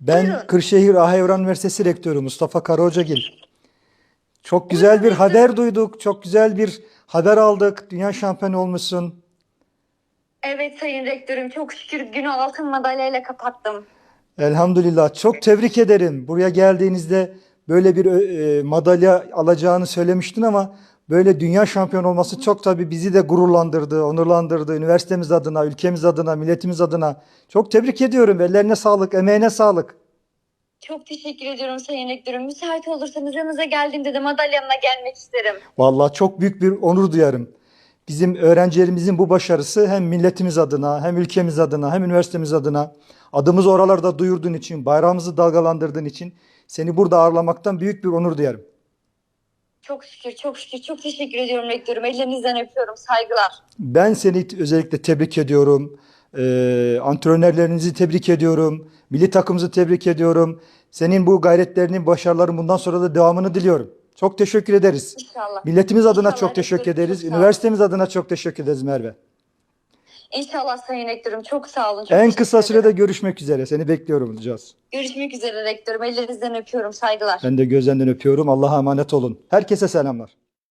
Ben Buyurun. Kırşehir Ahevran Üniversitesi Rektörü Mustafa Karahocagil. Çok güzel bir haber duyduk. Çok güzel bir haber aldık. Dünya şampiyonu olmuşsun. Evet Sayın Rektörüm çok şükür günü altın madalyayla kapattım. Elhamdülillah. Çok tebrik ederim. Buraya geldiğinizde böyle bir e, madalya alacağını söylemiştin ama böyle dünya şampiyonu olması çok tabii bizi de gururlandırdı, onurlandırdı. Üniversitemiz adına, ülkemiz adına, milletimiz adına. Çok tebrik ediyorum. Ellerine sağlık, emeğine sağlık. Çok teşekkür ediyorum Sayın Rektörüm. Müsait olursanız yanınıza geldiğimde de madalyamla gelmek isterim. Vallahi çok büyük bir onur duyarım. Bizim öğrencilerimizin bu başarısı hem milletimiz adına, hem ülkemiz adına, hem üniversitemiz adına adımızı oralarda duyurduğun için, bayrağımızı dalgalandırdığın için seni burada ağırlamaktan büyük bir onur duyarım. Çok şükür, çok şükür. Çok teşekkür ediyorum Rektörüm. Ellerinizden öpüyorum. Saygılar. Ben seni özellikle tebrik ediyorum. Ee, antrenörlerinizi tebrik ediyorum. Milli takımımızı tebrik ediyorum. Senin bu gayretlerinin, başarıların bundan sonra da devamını diliyorum. Çok teşekkür ederiz. İnşallah. Milletimiz adına İnşallah çok teşekkür ederiz. çok. Üniversitemiz adına çok teşekkür ederiz Merve. İnşallah Sayın Rektörüm. Çok sağ olun. Çok En kısa sürede görüşmek üzere. Seni bekliyorum olacağız. Görüşmek üzere Rektörüm. Ellerinizden öpüyorum. Saygılar. Ben de gözlerinden öpüyorum. Allah'a emanet olun. Herkese selamlar.